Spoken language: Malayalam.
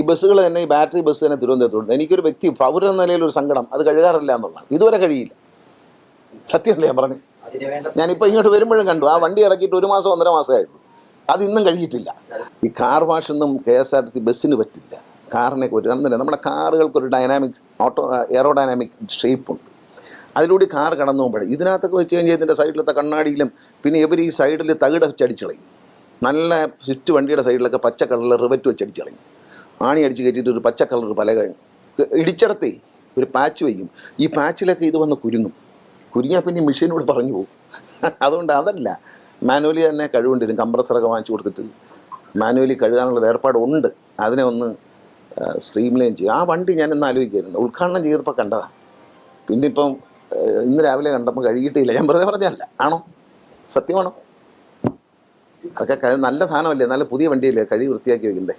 ഈ ബസ്സുകൾ തന്നെ ഈ ബാറ്ററി ബസ് തന്നെ തിരുവനന്തപുരത്തുണ്ട്. എനിക്കൊരു വ്യക്തി പൗരൻ എന്ന നിലയിൽ ഒരു സങ്കടം. അത് കഴുകാറില്ല എന്നുള്ളതാണ്. ഇതുവരെ കഴിയില്ല. സത്യമല്ലേ ഞാൻ പറഞ്ഞു ഞാനിപ്പോൾ ഇങ്ങോട്ട് വരുമ്പോഴും കണ്ടു ആ വണ്ടി ഇറക്കിയിട്ട് ഒരു മാസം ഒന്നര മാസമേ ആയിട്ടുള്ളൂ അത് ഇന്നും കഴിയിട്ടില്ല. ഈ car വാഷൊന്നും K S R T C ബസ്സിന് പറ്റില്ല. കാറിനെ പറ്റും കാരണം നമ്മുടെ കാറുകൾക്കൊരു ഡൈനാമിക് ഓട്ടോ എയറോ ഡൈനാമിക് ഷേപ്പുണ്ട്. അതിലൂടെ കാർ കടന്നു പോകുമ്പോഴേ ഇതിനകത്തൊക്കെ വെച്ച് കഴിഞ്ഞാൽ ഇതിന്റെ സൈഡിലത്തെ കണ്ണാടിയിലും പിന്നെ ഇവർ ഈ സൈഡിൽ തകിട് വെച്ചടിച്ചളയും നല്ല സ്വിറ്റ് വണ്ടിയുടെ സൈഡിലൊക്കെ പച്ച കളറിൽ റിവറ്റ് വെച്ചടിച്ചളയും ആണി അടിച്ച് കയറ്റിയിട്ട് ഒരു പച്ച കളർ പലക ഇടിച്ചിടത്തെ ഒരു പാച്ച് വയ്ക്കും. ഈ പാച്ചിലൊക്കെ ഇത് വന്ന് കുരുങ്ങും. കുരുങ്ങിയാൽ പിന്നെ മെഷീനോട് പറഞ്ഞു പോകും. അതുകൊണ്ട് അതല്ല. മാനുവലി തന്നെ കഴിവുണ്ടിരും കംപ്രസറൊക്കെ വാങ്ങിച്ചു കൊടുത്തിട്ട് മാനുവലി കഴുകാനുള്ള ഏർപ്പാടുണ്ട്. അതിനെ ഒന്ന് സ്ട്രീം ലൈൻ ചെയ്യും. ആ വണ്ടി ഞാൻ ഇന്ന് ആലോചിക്കായിരുന്നു. ഉദ്ഘാടനം ചെയ്തപ്പോൾ കണ്ടതാണ് പിന്നെ ഇപ്പം ഇന്ന് രാവിലെ കണ്ടപ്പോൾ കഴുകിയിട്ടില്ല. ഞാൻ വെറുതെ പറഞ്ഞല്ല ആണോ? സത്യമാണോ? അതൊക്കെ കഴി നല്ല സാധനമല്ലേ? നല്ല പുതിയ വണ്ടിയല്ലേ? കഴുകി വൃത്തിയാക്കി വെക്കണ്ടേ?